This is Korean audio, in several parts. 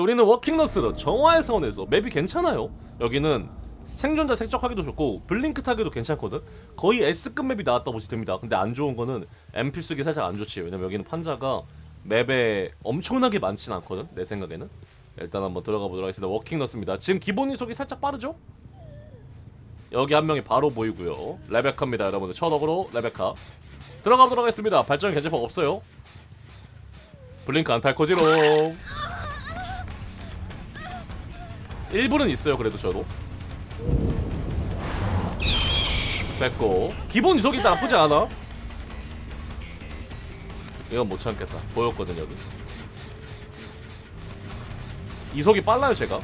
우리는 워킹너스로 정화의 사원에서 맵이 괜찮아요. 여기는 생존자 색적하기도 좋고 블링크 타기도 괜찮거든. 거의 S급 맵이 나왔다 보시 됩니다. 근데 안 좋은 거는 MP 쓰기 살짝 안 좋지. 왜냐면 여기는 판자가 맵에 엄청나게 많진 않거든. 내 생각에는. 일단 한번 들어가 보도록 하겠습니다. 워킹너스입니다. 지금 기본 이속이 살짝 빠르죠? 여기 한 명이 바로 보이고요. 레베카입니다, 여러분들. 첫억으로 레베카. 들어가 보도록 하겠습니다. 발전 견제법 없어요. 블링크 안 탈 거지롱. 1불은 있어요 그래도 저도. 뺐고. 기본 이속이 나쁘지 않아. 이건 못 참겠다. 보였거든 여기. 이속이 빨라요 제가.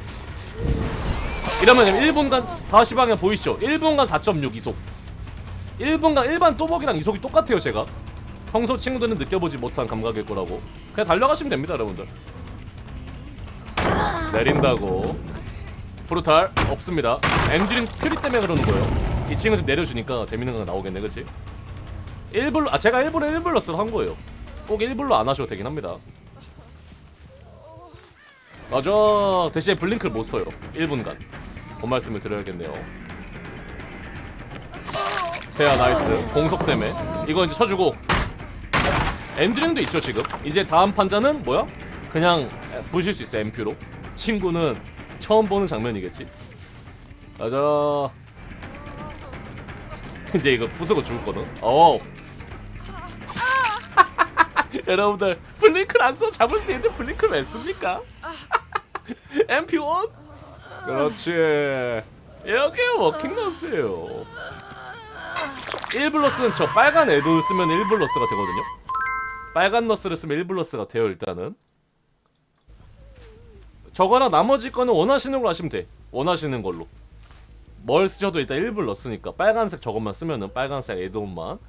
이러면 1분간 다시 방향 보이시죠? 1분간 4.6 이속. 1분간 일반 또벅이랑 이속이 똑같아요 제가. 평소 친구들은 느껴보지 못한 감각일 거라고. 그냥 달려가시면 됩니다 여러분들. 내린다고 브루탈 없습니다. 엔드링 퓨리 때문에 그러는 거예요. 이 친구 좀 내려주니까 재밌는 거 나오겠네, 그렇지? 일불로 아 제가 일부러 일불러스로 한 거예요. 꼭 일불로 안 하셔도 되긴 합니다. 맞아. 대신에 블링크를 못 써요. 1분간. 그 말씀을 드려야겠네요. 대야 나이스. 공속 때문에 이거 이제 쳐주고 엔드링도 있죠 지금. 이제 다음 판자는 뭐야? 그냥 부실 수 있어 엠퓨로. 친구는 처음 보는 장면이겠지. 맞아. 이제 이거 부수고 죽었거든. 어. 여러분들 블링크를 안써 잡을 수 있는데 블링크를 왜 씁니까? MP1? 그렇지. 여기 워킹 너스예요. 1블러스는 저 빨간 애도 쓰면 1블러스가 되거든요. 빨간 너스를 쓰면 1블러스가 돼요 일단은. 저거랑 나머지 거는 원하시는 걸로 하시면 돼. 원하시는 걸로. 뭘 쓰셔도 일단 1불 넣었으니까 빨간색 저것만 쓰면은 빨간색 에드온만.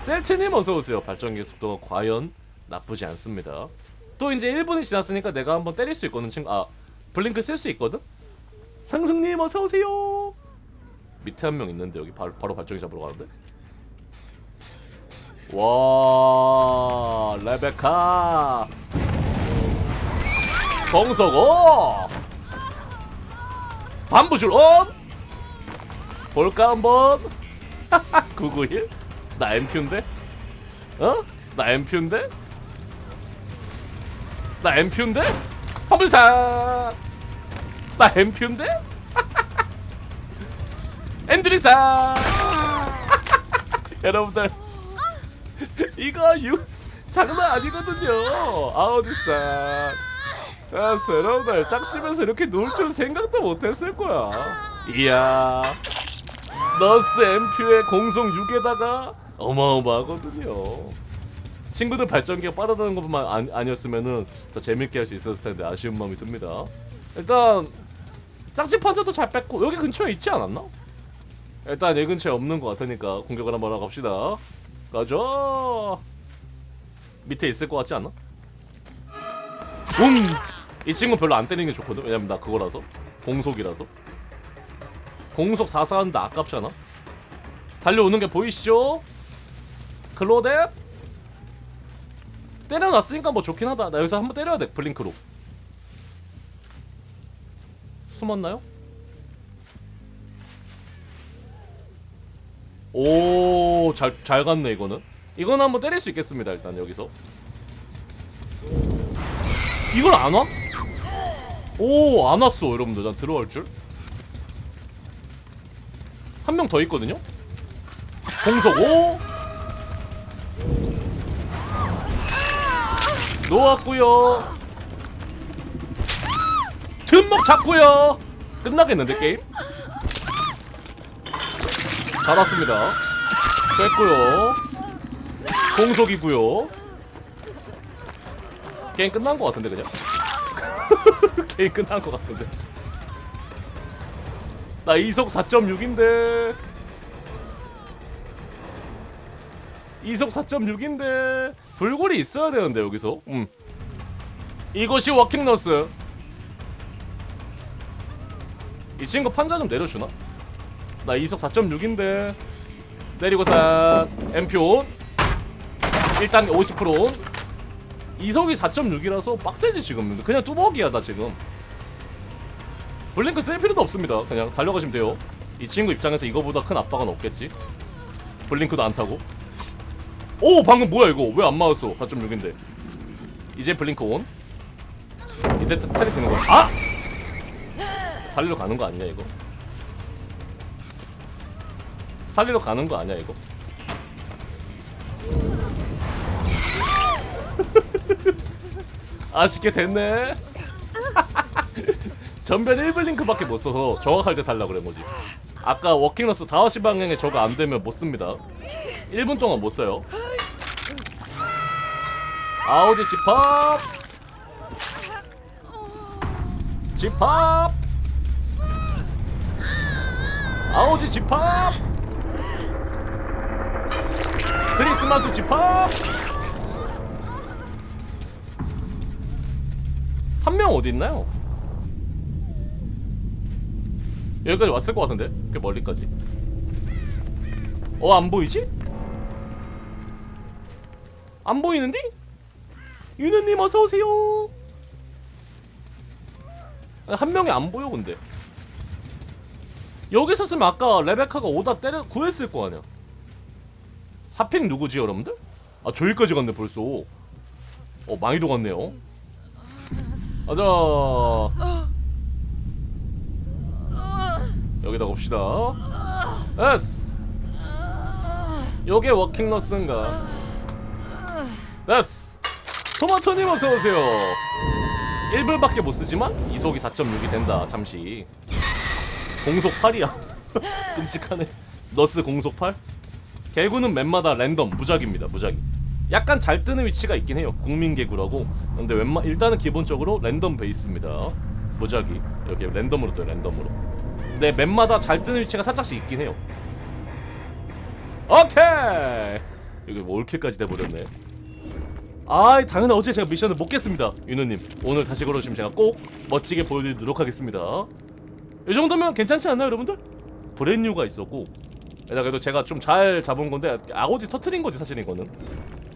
셀트님 어서오세요. 발전기 속도가 과연 나쁘지 않습니다. 또 이제 1분이 지났으니까 내가 한번 때릴 수 있거든 친구. 아 블링크 쓸 수 있거든? 상승님 어서오세요. 밑에 한 명 있는데 여기 바로, 바로 발전기 잡으러 가는데? 와 레베카 정석어 반부줄 온 볼까 한번 991? 나 엠퓨인데? 어? 나 엠퓨인데? 나 엠퓨인데? 환불사 나 엠퓨인데? 엔드리사 여러분들 이거 유 장난 아니거든요 아우디사 알았어 여러분들 짝집에서 이렇게 놀 줄 생각도 못했을 거야 이야 너스 엠퓨의 공속 6에다가 어마어마하거든요 친구들 발전기가 빠르다는 것만 아니, 아니었으면은 더 재밌게 할 수 있었을 텐데 아쉬운 마음이 듭니다 일단 짝집 판자도 잘 뺐고 여기 근처에 있지 않았나? 일단 여기 근처에 없는 것 같으니까 공격을 한번 하러 갑시다 가자 밑에 있을 것 같지 않아? 붐! 이 친구 별로 안 때리는 게 좋거든 왜냐면 나 그거라서 공속이라서 공속 4사하는데 아깝지 않아? 달려오는 게 보이시죠? 클로데 때려놨으니까 뭐 좋긴 하다 나 여기서 한번 때려야 돼 블링크로 숨었나요? 오, 잘, 잘 갔네, 이거는. 이거는 한번 때릴 수 있겠습니다, 일단, 여기서. 이걸 안 와? 오, 안 왔어, 여러분들. 난 들어갈 줄. 한 명 더 있거든요? 공속, 오! 놓았고요 틈목 잡고요 끝나겠는데, 게임? 잡았습니다. 뺐고요. 공속이고요. 게임 끝난 것 같은데 그냥. 게임 끝난 것 같은데. 나 이속 4.6인데. 이속 4.6인데 불골이 있어야 되는데 여기서. 음. 이것이 워킹너스. 이 친구 판자 좀 내려주나? 나 이속 4.6인데 내리고 싹 MP 온 일단 50% 온. 이석이 4.6이라서 빡세지 지금 그냥 뚜벅이야 나 지금 블링크 쓸 필요도 없습니다. 그냥 달려가시면 돼요. 이 친구 입장에서 이거보다 큰 압박은 없겠지. 블링크도 안 타고. 오 방금 뭐야 이거? 왜 안 맞았어? 4.6인데. 이제 블링크 온. 이때 트랙 되는 거야. 아! 살리러 가는 거 아니냐 이거? 살리러 가는 거 아니야 이거? 아쉽게 됐네 전변 1블링크밖에 못 써서 정확할 때 달라 그런 거지. 아까 워킹러스 5시 방향에 저거 안 되면 못 씁니다. 1분 동안 못 써요. 아우지 집합! 집합! 아우지 집합! 크리스마스 집합! 한 명 어디 있나요? 여기까지 왔을 것 같은데 꽤 멀리까지 어 안 보이지? 안 보이는데? 유느님 어서 오세요. 아니, 한 명이 안 보여 근데 여기 있었으면 아까 레베카가 오다 때려 구했을 거 아니야. 사핑 누구지 여러분들? 아 저기까지 갔네 벌써. 어 많이 도 갔네요. 가자. 여기다 봅시다. 에스. 요게 워킹러스인가? 됐스. 토마토님 어서 오세요. 1불밖에 못 쓰지만 이속이 4.6이 된다. 잠시. 공속 8이야. 끔찍하네. 너스 공속 8? 개구는 맵마다 랜덤 무작입니다. 무작위. 약간 잘 뜨는 위치가 있긴 해요. 국민 개구라고. 근데 웬만 일단은 기본적으로 랜덤 베이스입니다. 무작위. 여기 랜덤으로 떠요. 랜덤으로. 근데 맵마다 잘 뜨는 위치가 살짝씩 있긴 해요. 오케이. 여기 뭐 올킬까지 돼버렸네. 아, 당연히 어제 제가 미션을 못 깼습니다, 윤호님. 오늘 다시 걸어주시면 제가 꼭 멋지게 보여드리도록 하겠습니다. 이 정도면 괜찮지 않나요, 여러분들? 브랜뉴가 있었고, 그래도 제가 좀 잘 잡은 건데 아고지 터트린 거지 사실 이거는.